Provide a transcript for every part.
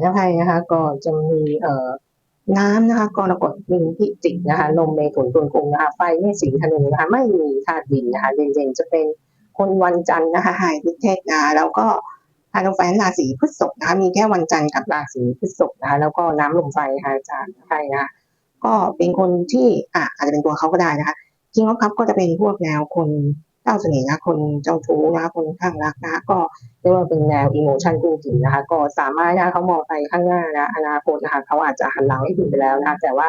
แล้วให้นะคะก็จะมีเอ่อน้ำนะคะกรกฎมินพิจิกนะคะลมเมถุนตุลกุมนะคะไฟเมษสิงธนูนะคะไม่มีธาตุดินนะคะเด่นๆจะเป็นคนวันจันทร์นะคะหายพิเทศนะแล้วก็ฮานแฟนราศีพฤษภนะคะมีแค่วันจันทร์กับราศีพฤษภนะคะแล้วก็น้ำลมไฟค่ะอาจารย์ให้นะคะก็เป็นคนที่อะอาจจะเป็นตัวเขาก็ได้นะคะคิงออฟคัพก็จะเป็นพวกแนวคน เจ้าเสน่ห์นะคนเจ้าชู้นะคนข้างรักนะก็เรียกว่าเป็นแนวอิโมชันคู่จินนะคะ ก็สามารถนะเขามองไปข้างหน้านะอนาคตนะคะเขาอาจจะหันหลังให้คุณไปแล้วนะแต่ว่า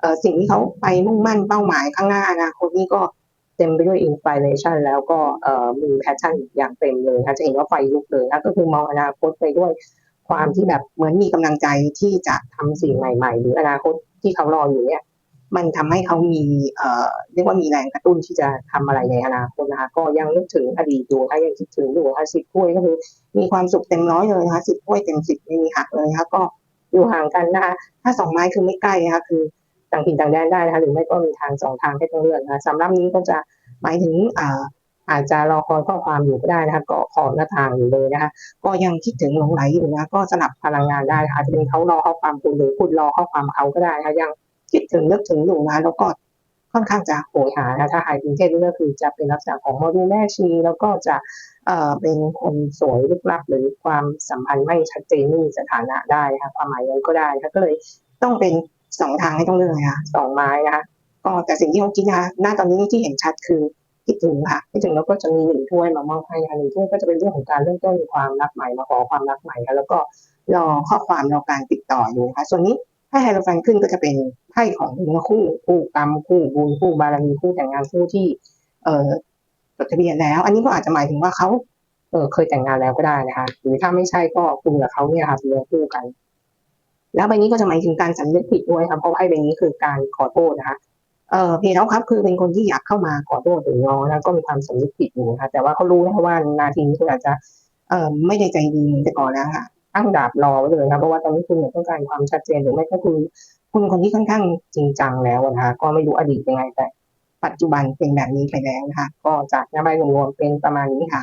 เออสิ่งที่เขาไปมุ่งมั่นเป้าหมายข้างหน้าอนาคตนี่ก็เต็มไปด้วยอินสปิเรชันแล้วก็เอ่อมีแพชชั่นอย่างเต็มเลยนะคะจะเห็นว่าไฟลุกเลยนะก็คือมองอนาคตไปด้วยความที่แบบเหมือนมีกำลังใจที่จะทำสิ่งใหม่ ๆ หรืออนาคตที่เขารออยู่เนี่ย มันทำให้เขามีเอ่อเรียกว่ามีแรงกระตุ้นที่จะทำอะไรในอนาคตนะคะก็ยังนึกถึงอดีตอยู่ถ้ายังคิดถึงอยู่ค่ะสิบถ้วยก็คือมีความสุขเต็มร้อยเลยนะคะสิบถ้วยเต็มสิบไม่มีหักเลยนะคะก็อยู่ห่างกันนะคะถ้าสองไม้คือไม่ใกล้นะคะคือต่างถิ่นต่างแดนได้นะคะหรือไม่ก็มีทางสองทางให้ต้องเลือกนะคะสำหรับนี้ก็จะหมายถึงอ่าอาจจะรอคอยข้อความอยู่ก็ได้นะคะก็ขอหน้าทางอยู่เลยนะคะก็ยังคิดถึงหลงไหลอยู่นะก็สลับพลังงานได้คะอาจจะเป็นเขารอข้อความคุณหรือคุณรอข้อความเขาก็ได้นะคะยัง คิดถึงนึกถึงอยู่นะแล้วก็ค่อนข้างจะโหยหานะถ้าหายกรุงเทพนี่ก็คือจะเป็นลักษณะของมาดูแม่ชี แล้วก็จะเอ่อเป็นคนสวยลึกลับหรือความสัมพันธ์ไม่ชัดเจนไม่สถานะได้ค่ะความหมายนั้นก็ได้ค่ะก็เลยต้องเป็นสองทางให้ต้องเลือกนะคะสองไม้นะคะก็แต่สิ่งที่เขาคิดนะคะหน้าตอนนี้ที่เห็นชัดคือคิดถึงค่ะคิดถึงแล้วก็จะมีหนึ่งถ้วยมามอบให้ค่ะหนึ่งถ้วยก็จะเป็นเรื่องของการเริ่มต้นความรักใหม่มาขอความรักใหม่ค่ะแล้วก็รอข้อความรอการติดต่ออยู่นะคะส่วนนี้ ถ้าไฮโลแฟนขึ้นก็จะเป็นไพ่ของเนื้อคู่คู่กรรมคู่บุญคู่บารมีคู่แต่งงานคู่ที่ เอ่อจดทะเบียนแล้ว อันนี้ก็อาจจะหมายถึงว่าเขาเออเคยแต่งงานแล้วก็ได้นะคะ หรือถ้าไม่ใช่ก็คุณกับเขาเนี่ยค่ะเป็นเนื้อคู่กัน แล้วใบนี้ก็จะหมายถึงการสำนึกผิดด้วยครับเพราะไพ่ใบนี้คือการขอโทษนะคะเออเพแล้วครับคือเป็นคนที่อยากเข้ามาขอโทษหรือง้อนะก็มีความสำนึกผิดอยู่นะคะแต่ว่าเขารู้นะว่านาทีนี้คุณอาจจะเออไม่ได้ใจดีเหมือนแต่ก่อนแล้วค่ะ ตั้งดาบรอไว้เลยนะเพราะว่าตอนนี้คุณเนี่ยต้องการความชัดเจนหรือไม่ก็คือ คุณคนที่ค่อนข้างจริงจังแล้วนะคะก็ไม่รู้อดีตเป็นไงแต่ ปัจจุบันเป็นแบบนี้ไปแล้วนะคะก็จากหน้าใบรวมๆเป็นประมาณนี้ค่ะ